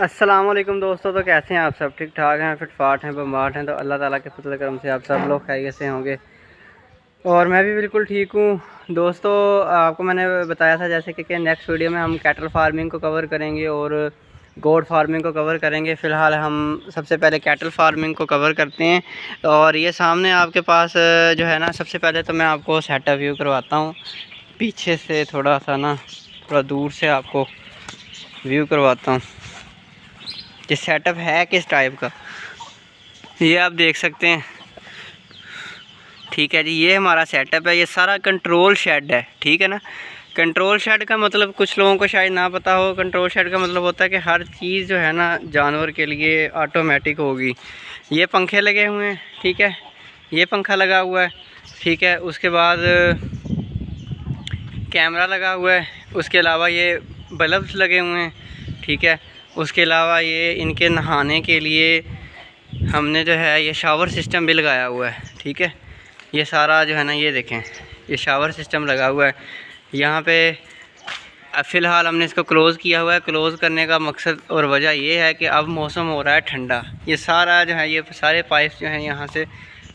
السلام علیکم دوستوں تو کیسے ہیں آپ سب؟ ٹھیک ٹھاک ہیں، فٹ فاٹ ہیں، بمباٹ ہیں، تو اللہ تعالیٰ کے فضل کرم سے آپ سب لوگ خیریت سے ہوں گے۔ اور میں بھی بالکل ٹھیک ہوں۔ دوستو، آپ کو میں نے بتایا تھا جیسے کہ کہ نیکسٹ ویڈیو میں ہم کیٹل فارمنگ کو کور کریں گے اور گوڈ فارمنگ کو کور کریں گے۔ فی الحال ہم سب سے پہلے کیٹل فارمنگ کو کور کرتے ہیں۔ اور یہ سامنے آپ کے پاس جو ہے نا، سب سے پہلے تو میں آپ کو سیٹ اپ ویو کرواتا ہوں۔ پیچھے سے تھوڑا سا نا، تھوڑا دور سے آپ کو ویو کرواتا ہوں۔ یہ سیٹ اپ ہے کس ٹائپ کا؟ یہ آپ دیکھ سکتے ہیں۔ ٹھیک ہے جی یہ ہمارا سیٹ اپ ہے۔ یہ سارا کنٹرول شیڈ ہے۔ ٹھیک ہے نا؟ کنٹرول شیڈ کا مطلب کچھ لوگوں کو شاید نہ پتہ ہو۔ کنٹرول شیڈ کا مطلب ہوتا ہے کہ ہر چیز جو ہے نا جانور کے لیے آٹومیٹک ہوگی۔ یہ پنکھے لگے ہوئے ہیں۔ ٹھیک ہے؟ یہ پنکھا لگا ہوا ہے۔ ٹھیک ہے، اس کے بعد کیمرہ لگا ہوا ہے۔ اس کے علاوہ یہ بلبس لگے ہوئے ہیں۔ ٹھیک ہے؟ اس کے علاوہ یہ ان کے نہانے کے لیے ہم نے جو ہے یہ شاور سسٹم بھی لگایا ہوا ہے، ٹھیک ہے؟ یہ سارا جو ہے نا یہ دیکھیں، یہ شاور سسٹم لگا ہوا ہے۔ یہاں پہ فی الحال ہم نے اس کو کلوز کیا ہوا ہے۔ کلوز کرنے کا مقصد اور وجہ یہ ہے کہ اب موسم ہو رہا ہے ٹھنڈا۔ یہ سارا جو ہے، یہ سارے پائپس جو ہیں یہاں سے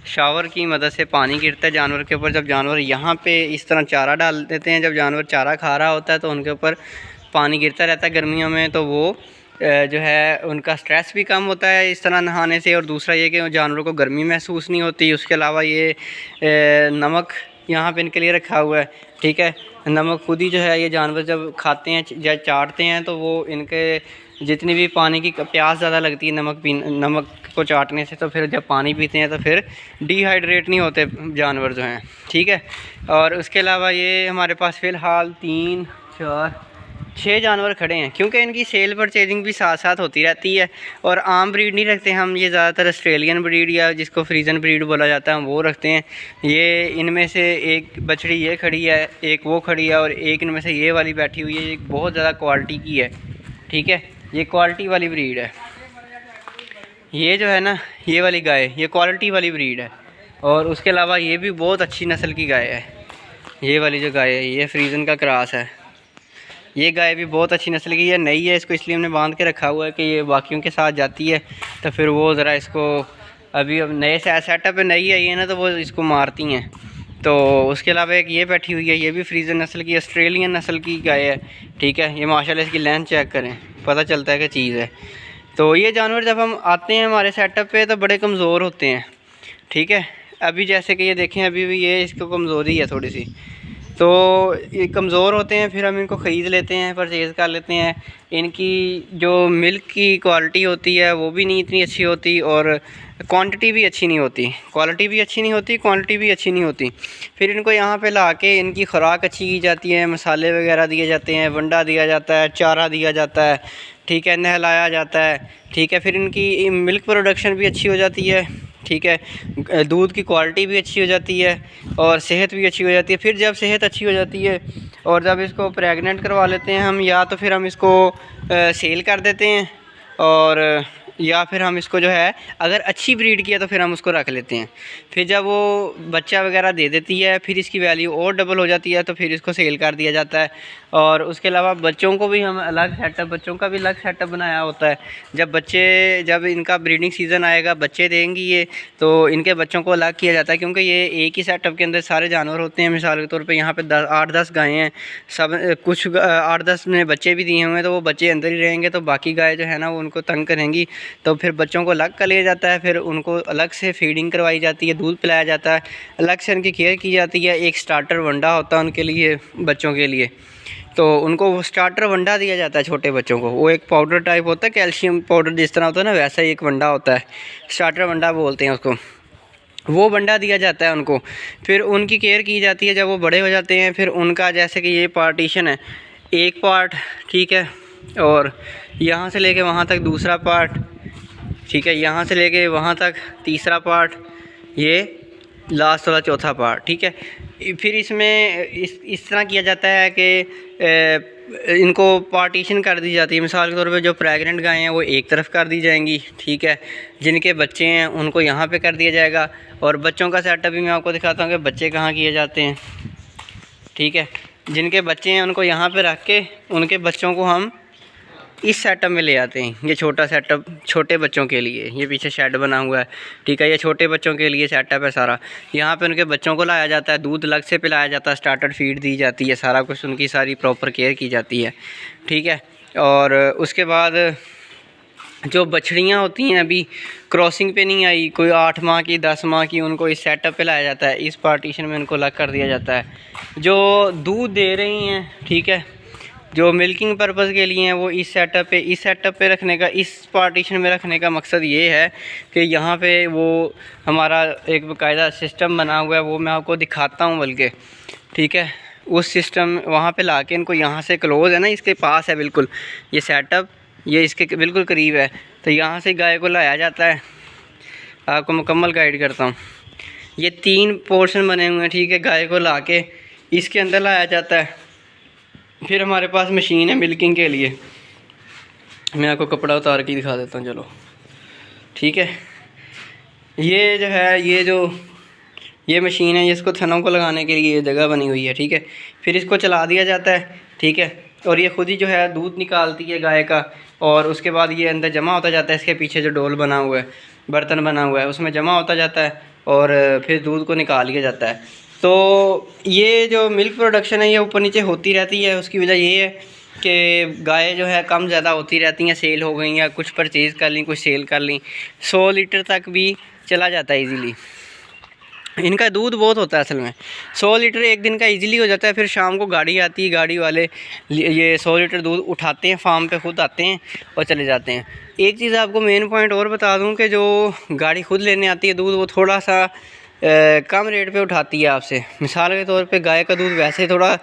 شاور کی مدد سے پانی گرتا ہے جانور کے اوپر۔ جب جانور یہاں پہ اس طرح چارہ ڈال دیتے ہیں، جب جانور چارہ کھا رہا ہوتا ہے تو ان کے اوپر پانی گرتا رہتا ہے گرمیوں میں، تو وہ جو ہے، ان کا سٹریس بھی کم ہوتا ہے اس طرح نہانے سے، اور دوسرا یہ کہ جانوروں کو گرمی محسوس نہیں ہوتی۔ اس کے علاوہ یہ نمک یہاں پہ ان کے لیے رکھا ہوا ہے، ٹھیک ہے؟ نمک خود ہی جو ہے، یہ جانور جب کھاتے ہیں، یا چاٹتے ہیں، تو وہ ان کے جتنی بھی پانی کی پیاس زیادہ لگتی ہے نمک پی نمک کو چاٹنے سے، تو پھر جب پانی پیتے ہیں، تو پھر ڈی ہائیڈریٹ نہیں ہوتے جانور جو ہیں، ٹھیک ہے؟ اور اس کے علاوہ یہ ہمارے پاس فی الحال تین، چار چھ جانور کھڑے ہیں، کیونکہ ان کی سیل پرچیزنگ بھی ساتھ ساتھ ہوتی رہتی ہے۔ اور عام بریڈ نہیں رکھتے ہم، یہ زیادہ تر آسٹریلین بریڈ یا جس کو فریزن بریڈ بولا جاتا ہے ہم وہ رکھتے ہیں۔ یہ ان میں سے ایک بچڑی یہ کھڑی ہے، ایک وہ کھڑی ہے، اور ایک ان میں سے یہ والی بیٹھی ہوئی ہے۔ یہ بہت زیادہ کوالٹی کی ہے، ٹھیک ہے؟ یہ کوالٹی والی بریڈ ہے۔ یہ جو ہے نا، یہ والی گائے، یہ کوالٹی والی بریڈ ہے۔ اور اس کے علاوہ یہ بھی بہت اچھی نسل کی گائے ہے۔ یہ والی جو گائے ہے، یہ فریزن کا کراس ہے۔ یہ گائے بھی بہت اچھی نسل کی ہے، نئی ہے، اس کو اس لیے ہم نے باندھ کے رکھا ہوا ہے کہ یہ باقیوں کے ساتھ جاتی ہے، تو پھر وہ ذرا اس کو ابھی اب نئے سیٹ اپ نئی آئی ہے نا، تو وہ اس کو مارتی ہیں۔ تو اس کے علاوہ ایک یہ بیٹھی ہوئی ہے، یہ بھی فریزر نسل کی آسٹریلین نسل کی گائے ہے، ٹھیک ہے؟ یہ ماشاء اللہ اس کی لینتھ چیک کریں، پتہ چلتا ہے کہ چیز ہے۔ تو یہ جانور جب ہم آتے ہیں ہمارے سیٹ اپ پہ، تو بڑے کمزور ہوتے ہیں، ٹھیک ہے؟ ابھی جیسے کہ یہ دیکھیں، ابھی بھی یہ اس کو کمزوری ہے تھوڑی سی۔ تو یہ کمزور ہوتے ہیں، پھر ہم ان کو خرید لیتے ہیں، پرچیز کر لیتے ہیں۔ ان کی جو ملک کی کوالٹی ہوتی ہے، وہ بھی نہیں اتنی اچھی ہوتی اور کوانٹٹی بھی اچھی نہیں ہوتی۔ کوالٹی بھی اچھی نہیں ہوتی کوانٹٹی بھی اچھی نہیں ہوتی۔ پھر ان کو یہاں پہ لا کے ان کی خوراک اچھی کی جاتی ہے مسالے وغیرہ دیے جاتے ہیں، ونڈا دیا جاتا ہے، چارہ دیا جاتا ہے، ٹھیک ہے، نہلایا جاتا ہے، ٹھیک ہے۔ پھر ان کی ملک پروڈکشن بھی اچھی ہو جاتی ہے۔ ٹھیک ہے دودھ کی کوالٹی بھی اچھی ہو جاتی ہے اور صحت بھی اچھی ہو جاتی ہے۔ پھر جب صحت اچھی ہو جاتی ہے اور جب اس کو پریگننٹ کروا لیتے ہیں ہم، یا تو پھر ہم اس کو سیل کر دیتے ہیں اور یا پھر ہم اس کو جو ہے، اگر اچھی بریڈ کیا تو پھر ہم اس کو رکھ لیتے ہیں۔ پھر جب وہ بچہ وغیرہ دے دیتی ہے، پھر اس کی ویلیو اور ڈبل ہو جاتی ہے تو پھر اس کو سیل کر دیا جاتا ہے۔ اور اس کے علاوہ بچوں کو بھی ہم الگ سیٹ اپ بچوں کا بھی الگ سیٹ اپ بنایا ہوتا ہے۔ جب بچے، جب ان کا بریڈنگ سیزن آئے گا، بچے دیں گی یہ، تو ان کے بچوں کو الگ کیا جاتا ہے۔ کیونکہ یہ ایک ہی سیٹ اپ کے اندر سارے جانور ہوتے ہیں۔ مثال کے طور پہ یہاں پہ دس، آٹھ، دس گائیں ہیں۔ سب، کچھ، آٹھ، دس میں بچے بھی دیے ہوئے ہیں تو وہ بچے اندر ہی رہیں گے تو باقی گائے جو ہے نا، وہ ان کو تنگ کریں گی۔ تو پھر بچوں کو الگ کر لیا جاتا ہے، پھر ان کو الگ سے فیڈنگ کروائی جاتی ہے، دودھ پلایا جاتا ہے، الگ سے ان کی کیئر کی جاتی ہے، ایک سٹارٹر ونڈا ہوتا ہے ان کے لیے، بچوں کے لیے۔ تو ان کو وہ ونڈا دیا جاتا ہے چھوٹے بچوں کو۔ وہ ایک پاؤڈر ٹائپ ہوتا ہے کیلشیم پاؤڈر جس طرح ہوتا ہے نا، ویسا ہی ایک ونڈا ہوتا ہے۔ اسٹارٹر ونڈا بولتے ہیں اس کو۔ وہ ونڈا دیا جاتا ہے ان کو۔ پھر ان کی کیئر کی جاتی ہے، جب وہ بڑے ہو جاتے ہیں، پھر ان کا جیسے کہ یہ پارٹیشن ہے، ایک پارٹ ٹھیک ہے، اور یہاں سے لے کے وہاں تک دوسرا پارٹ ٹھیک ہے، یہاں سے لے کے وہاں تک تیسرا پارٹ، یہ لاسٹ والا چوتھا پارٹ، ٹھیک ہے۔ پھر اس میں اس اس طرح کیا جاتا ہے کہ ان کو پارٹیشن کر دی جاتی ہے۔ مثال کے طور پہ جو پریگننٹ گائے ہیں، وہ ایک طرف کر دی جائیں گی، ٹھیک ہے۔ جن کے بچے ہیں، ان کو یہاں پہ کر دیا جائے گا۔ اور بچوں کا سیٹ اپ بھی میں آپ کو دکھاتا ہوں کہ بچے کہاں کیے جاتے ہیں، ٹھیک ہے۔ جن کے بچے ہیں، ان کو یہاں پہ رکھ کے، ان کے بچوں کو ہم اس سیٹ اپ میں لے آتے ہیں، یہ چھوٹا سیٹ اپ چھوٹے بچوں کے لیے، یہ پیچھے شیڈ بنا ہوا ہے۔ ٹھیک ہے، یہ چھوٹے بچوں کے لیے سیٹ اپ ہے سارا۔ یہاں پہ ان کے بچوں کو لایا جاتا ہے، دودھ الگ سے پلایا جاتا ہے اسٹارٹر فیڈ دی جاتی ہے، سارا کچھ ان کی ساری پراپر کیئر کی جاتی ہے۔ ٹھیک ہے، اور اس کے بعد جو بچڑیاں ہوتی ہیں، ابھی کراسنگ پہ نہیں آئی، کوئی آٹھ ماہ کی، دس ماہ کی، ان کو اس سیٹ اپ پہ لایا جاتا ہے۔ اس پارٹیشن میں ان کو الگ کر دیا جاتا ہے۔ جو دودھ دے رہی ہیں، ٹھیک ہے جو ملکنگ پرپز کے لیے ہیں، وہ اس سیٹ اپ پہ، اس سیٹ اپ پہ رکھنے کا، اس پارٹیشن میں رکھنے کا مقصد یہ ہے کہ یہاں پہ وہ ہمارا ایک باقاعدہ سسٹم بنا ہوا ہے، وہ میں آپ کو دکھاتا ہوں بلکہ، ٹھیک ہے؟ اس سسٹم وہاں پہ لا کے ان کو یہاں سے کلوز ہے نا، اس کے پاس ہے بالکل، یہ سیٹ اپ یہ اس کے بالکل قریب ہے۔ تو یہاں سے گائے کو لایا جاتا ہے۔ آپ کو مکمل گائیڈ کرتا ہوں۔ یہ تین پورشن بنے ہوئے ہیں، ٹھیک ہے؟ گائے کو لا کے اس کے اندر لایا جاتا ہے۔ پھر ہمارے پاس مشین ہے ملکنگ کے لیے۔ میں آپ کو کپڑا اتار کے دکھا دیتا ہوں، چلو۔ ٹھیک ہے۔ یہ جو ہے، یہ جو، یہ مشین ہے اس کو تھنوں کو لگانے کے لیے یہ جگہ بنی ہوئی ہے، ٹھیک ہے۔ پھر اس کو چلا دیا جاتا ہے، ٹھیک ہے۔ اور یہ خود ہی جو ہے، دودھ نکالتی ہے گائے کا۔ اور اس کے بعد یہ اندر جمع ہوتا جاتا ہے، اس کے پیچھے جو ڈول بنا ہوا ہے، برتن بنا ہوا ہے، اس میں جمع ہوتا جاتا ہے۔ اور پھر دودھ کو نکال لیا جاتا ہے۔ تو یہ جو ملک پروڈکشن ہے، یہ اوپر نیچے ہوتی رہتی ہے۔ اس کی وجہ یہ ہے کہ گائے جو ہے، کم زیادہ ہوتی رہتی ہیں۔ سیل ہو گئیں یا کچھ پرچیز کر لیں، کچھ سیل کر لیں۔ سو لیٹر تک بھی چلا جاتا ہے ایزیلی ان کا دودھ بہت ہوتا ہے اصل میں۔ سو لیٹر ایک دن کا ایزیلی ہو جاتا ہے۔ پھر شام کو گاڑی آتی ہے۔ گاڑی والے یہ سو لیٹر دودھ اٹھاتے ہیں فارم پہ خود آتے ہیں اور چلے جاتے ہیں۔ ایک چیز آپ کو مین پوائنٹ اور بتا دوں کہ جو گاڑی خود لینے آتی ہے دودھ، وہ تھوڑا سا کم ریٹ پہ اٹھاتی ہے آپ سے۔ مثال کے طور پہ گائے کا دودھ ویسے تھوڑا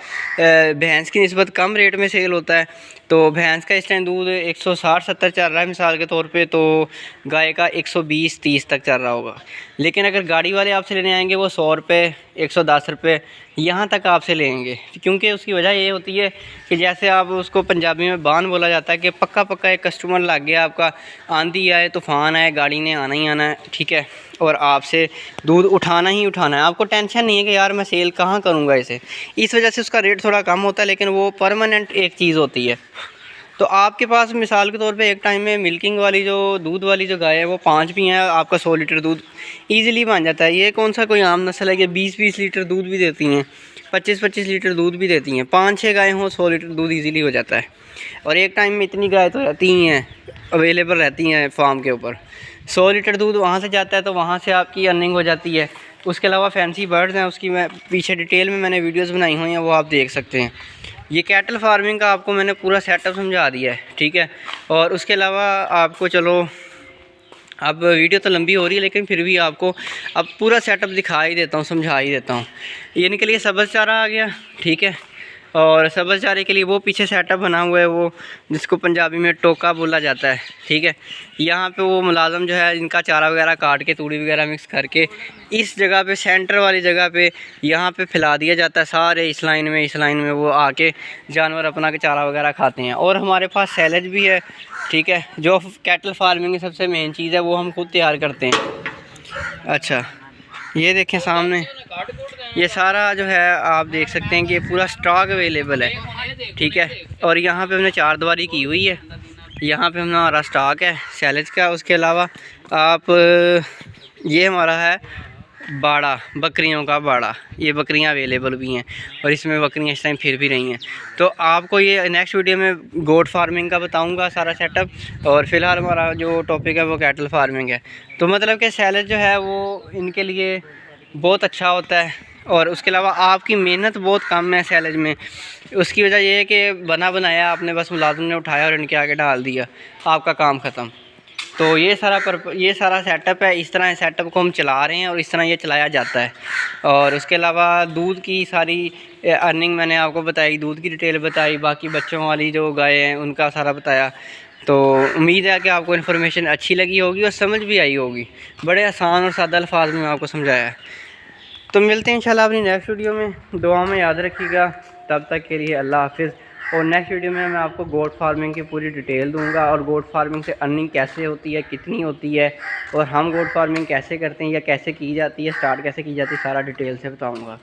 بھینس کی نسبت کم ریٹ میں سیل ہوتا ہے۔ تو بھینس کا اس ٹائم دودھ ایک سو ساٹھ، ستر چل رہا ہے مثال کے طور پہ، تو گائے کا ایک سو بیس، تیس تک چل رہا ہوگا۔ لیکن اگر گاڑی والے آپ سے لینے آئیں گے، وہ سو روپے، ایک سو دس روپے یہاں تک آپ سے لیں گے۔ کیونکہ اس کی وجہ یہ ہوتی ہے کہ جیسے آپ اس کو پنجابی میں بان بولا جاتا ہے کہ پکا پکا ایک کسٹمر لگ گیا، آپ کا آندھی آئے، طوفان آئے، گاڑی نے آنا ہی آنا ہے ٹھیک ہے۔ اور آپ سے دودھ اٹھانا ہی اٹھانا ہے۔ آپ کو ٹینشن نہیں ہے کہ یار میں سیل کہاں کروں گا اسے۔ اس وجہ سے اس کا ریٹ تھوڑا کم ہوتا ہے، لیکن وہ پرماننٹ ایک چیز ہوتی ہے۔ تو آپ کے پاس مثال کے طور پہ ایک ٹائم میں ملکنگ والی جو دودھ والی جو گائے ہے وہ پانچ بھی ہیں، آپ کا سو لیٹر دودھ ایزیلی بن جاتا ہے۔ یہ کون سا کوئی عام نسل ہے کہ بیس بیس لیٹر دودھ بھی دیتی ہیں، پچیس پچیس لیٹر دودھ بھی دیتی ہیں۔ پانچ چھ گائے ہوں، سو لیٹر دودھ ایزیلی ہو جاتا ہے۔ اور ایک ٹائم میں اتنی گائے تو رہتی ہی ہیں اویلیبل رہتی ہیں فارم کے اوپر۔ سو لیٹر دودھ وہاں سے جاتا ہے تو وہاں سے آپ کی ارننگ ہو جاتی ہے۔ اس کے علاوہ فینسی برڈز ہیں، اس کی میں پیچھے ڈیٹیل میں میں نے ویڈیوز بنائی ہوئی ہیں، وہ آپ دیکھ سکتے ہیں۔ یہ کیٹل فارمنگ کا آپ کو میں نے پورا سیٹ اپ سمجھا دیا ہے، ٹھیک ہے؟ اور اس کے علاوہ آپ کو چلو، اب ویڈیو تو لمبی ہو رہی ہے، لیکن پھر بھی آپ کو اب پورا سیٹ اپ دکھا ہی دیتا ہوں، سمجھا ہی دیتا ہوں۔ یہ نکل کے سبز چارہ آ گیا، ٹھیک ہے؟ اور سبز چارے کے لیے وہ پیچھے سیٹ اپ بنا ہوا ہے وہ، جس کو پنجابی میں ٹوکا بولا جاتا ہے، ٹھیک ہے؟ یہاں پہ وہ ملازم جو ہے ان کا چارہ وغیرہ کاٹ کے، توڑی وغیرہ مکس کر کے اس جگہ پہ سینٹر والی جگہ پہ یہاں پہ پھیلا دیا جاتا ہے سارے، اس لائن میں، اس لائن میں وہ آ کے جانور اپنا کے چارہ وغیرہ کھاتے ہیں۔ اور ہمارے پاس سیلج بھی ہے، ٹھیک ہے؟ جو کیٹل فارمنگ سب سے مین چیز ہے، وہ ہم خود تیار کرتے ہیں۔ اچھا یہ دیکھیں سامنے۔ یہ سارا جو ہے آپ دیکھ سکتے ہیں کہ پورا سٹاک اویلیبل ہے، ٹھیک ہے؟ اور یہاں پہ ہم نے چار دواری کی ہوئی ہے۔ یہاں پہ ہمارا سٹاک ہے سیلج کا۔ اس کے علاوہ آپ، یہ ہمارا ہے باڑا، بکریوں کا باڑا۔ یہ بکریاں اویلیبل بھی ہیں اور اس میں بکریاں اس ٹائم پھر بھی رہی ہیں۔ تو آپ کو یہ نیکسٹ ویڈیو میں گوٹ فارمنگ کا بتاؤں گا سارا سیٹ اپ اور فی الحال ہمارا جو ٹاپک ہے وہ کیٹل فارمنگ ہے۔ تو مطلب کہ سیلج جو ہے وہ ان کے لیے بہت اچھا ہوتا ہے۔ اور اس کے علاوہ آپ کی محنت بہت کم ہے سیلج میں۔ اس کی وجہ یہ ہے کہ بنا بنایا آپ نے، بس ملازم نے اٹھایا اور ان کے آگے ڈال دیا۔ آپ کا کام ختم۔ تو یہ سارا یہ سارا سیٹ اپ ہے۔ اس طرح سیٹ اپ کو ہم چلا رہے ہیں اور اس طرح یہ چلایا جاتا ہے۔ اور اس کے علاوہ دودھ کی ساری ارننگ میں نے آپ کو بتائی، دودھ کی ڈیٹیل بتائی، باقی بچوں والی جو گائے ہیں، ان کا سارا بتایا۔ تو امید ہے کہ آپ کو انفارمیشن اچھی لگی ہوگی اور سمجھ بھی آئی ہوگی۔ بڑے آسان اور سادہ الفاظ میں آپ کو سمجھایا۔ ہے تو ملتے ہیں انشاءاللہ اپنی نیکسٹ ویڈیو میں. دعا میں یاد رکھیے گا. تب تک کے لیے اللہ حافظ. اور نیکسٹ ویڈیو میں میں آپ کو گوڈ فارمنگ کی پوری ڈیٹیل دوں گا. اور گوڈ فارمنگ سے ارننگ کیسے ہوتی ہے، کتنی ہوتی ہے، اور ہم گوڈ فارمنگ کیسے کرتے ہیں یا کیسے کی جاتی ہے اسٹارٹ کیسے کی جاتی ہے، سارا ڈیٹیل سے بتاؤں گا.